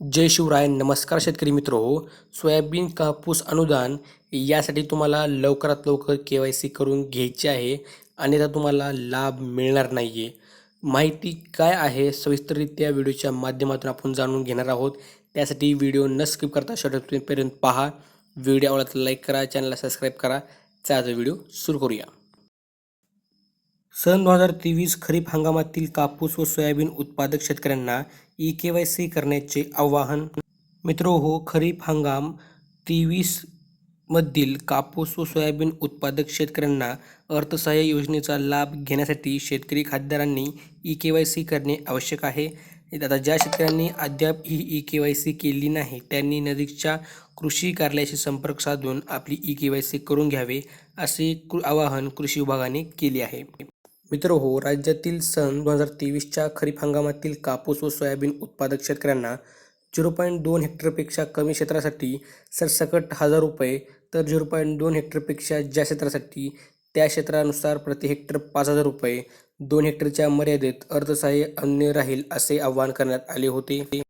जय शिवराय नमस्कार शेतकरी मित्र. सोयाबीन कापूस अनुदान यासाठी तुम्हाला लवकरात लवकर के वाय सी करून घ्यायची आहे. अन्यथा तुम्हाला लाभ मिळणार नाही आहे माहिती काय आहे? सविस्तररित्या व्हिडिओच्या माध्यमातून आपण जाणून घेणार आहोत. त्यासाठी व्हिडिओ न स्किप करता शेवटपर्यंत पहा. व्हिडिओ आवडला लाईक करा चॅनलला सबस्क्राईब करा. चला व्हिडिओ सुरू करूया. सन दोन हजार तेवीस खरीप हंगामातील कापूस व सोयाबीन उत्पादक शेतकऱ्यांना ई के वाय सी करण्याचे आवाहन. मित्रो हो खरीप हंगाम तेवीस मधील कापूस व सोयाबीन उत्पादक शेतकऱ्यांना अर्थसहाय्य योजनेचा लाभ घेण्यासाठी शेतकरी खासदारांनी ई के वाय सी करणे आवश्यक आहे. आता ज्या शेतकऱ्यांनी अद्याप ही ई के वाय सी केली नाही त्यांनी नजीकच्या कृषी कार्यालयाशी संपर्क साधून आपली ई के वाय सी करून घ्यावे असे कृ आवाहन कृषी विभागाने केले आहे. मित्र हो राज्यातील सन दोन हजार तेवीसच्या खरीप हंगामातील कापूस व सोयाबीन उत्पादक शेतकऱ्यांना झिरो पॉईंट दोन हेक्टरपेक्षा कमी क्षेत्रासाठी सरसकट हजार रुपये तर झिरो पॉईंट दोन हेक्टरपेक्षा ज्या क्षेत्रासाठी त्या क्षेत्रानुसार प्रति हेक्टर पाच हजार रुपये दोन हेक्टरच्या मर्यादेत अर्थसहाय्य अन्य राहील असे आवाहन करण्यात आले होते.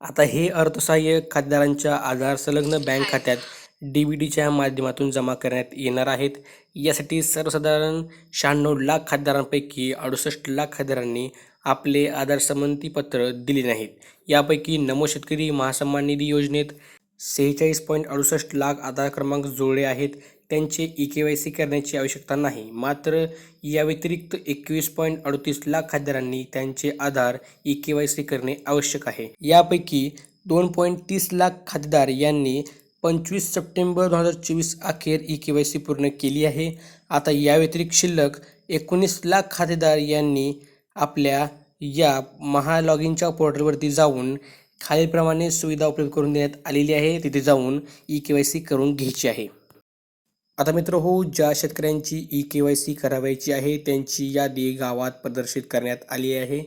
आता हे अर्थसहाय्य खातेदारांच्या आधार संलग्न बँक खात्यात डी बी डीच्या माध्यमातून जमा करण्यात येणार आहेत. यासाठी सर्वसाधारण शहाण्णव लाख खासदारांपैकी अडुसष्ट लाख खातेदारांनी आपले आधार संमतीपत्र दिले नाहीत. यापैकी नमो शेतकरी महासन्मान निधी योजनेत सेहेचाळीस पॉईंट अडुसष्ट लाख आधार क्रमांक जोडले आहेत. त्यांचे ई के वाय सी करण्याची आवश्यकता नाही. मात्र या व्यतिरिक्त एकवीस पॉईंट अडतीस लाख खासदारांनी त्यांचे Aadhaar E K Y C करणे आवश्यक आहे. यापैकी दोन पॉईंट तीस लाख खातेदार यांनी पंचवीस सप्टेंबर दोन हजार चोवीस अखेर ई के वाय सी पूर्ण केली आहे. आता या व्यतिरिक्त शिल्लक एकोणीस लाख खातेदार यांनी आपल्या या महालॉग इनच्या पोर्टलवरती जाऊन खालीलप्रमाणे सुविधा उपलब्ध करून देण्यात आलेली आहे. तिथे जाऊन ई के वाय सी करून घ्यायची आहे. आता मित्र हो ज्या शेतकऱ्यांची ई के वाय सी करावायची आहे त्यांची यादी गावात प्रदर्शित करण्यात आली आहे.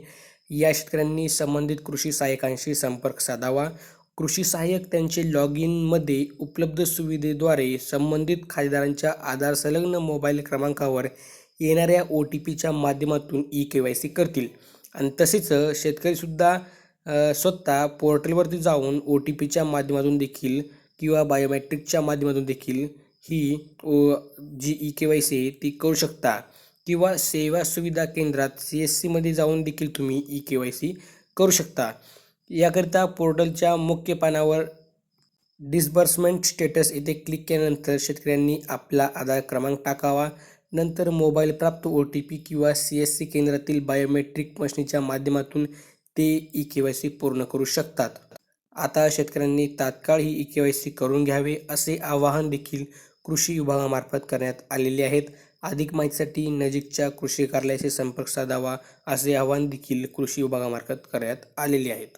या शेतकऱ्यांनी संबंधित कृषी सहाय्यकांशी संपर्क साधावा. कृषी सहाय्यक त्यांचे लॉग इनमध्ये उपलब्ध सुविधेद्वारे संबंधित खातेदारांच्या आधार संलग्न मोबाईल क्रमांकावर येणाऱ्या ओ टी पीच्या माध्यमातून ई के वाय सी करतील. आणि तसेच शेतकरीसुद्धा स्वतः पोर्टलवरती जाऊन ओ टी पीच्या माध्यमातून देखील किंवा बायोमॅट्रिकच्या माध्यमातून देखील ही O G E K Y C आहे ती करू शकता. किंवा सेवा सुविधा केंद्रात सी एस सीमध्ये जाऊन देखील तुम्ही ई के वाय सी करू शकता. याकरिता पोर्टलच्या मुख्य पानावर डिस्बर्समेंट स्टेटस येथे क्लिक केल्यानंतर शेतकऱ्यांनी आपला आधार क्रमांक टाकावा. नंतर मोबाईल प्राप्त ओ टी पी किंवा सी एस सी केंद्रातील बायोमेट्रिक मशीनच्या माध्यमातून ते ई के वाय सी पूर्ण करू शकतात. आता शेतकऱ्यांनी तात्काळ ही ई के वाय सी करून घ्यावे असे आवाहन देखील कृषी विभागामार्फत करण्यात आलेले आहेत. अधिक माहितीसाठी नजीकच्या कृषी कार्यालयाशी संपर्क साधावा असे आवाहन देखील कृषी विभागामार्फत करण्यात आलेले आहेत.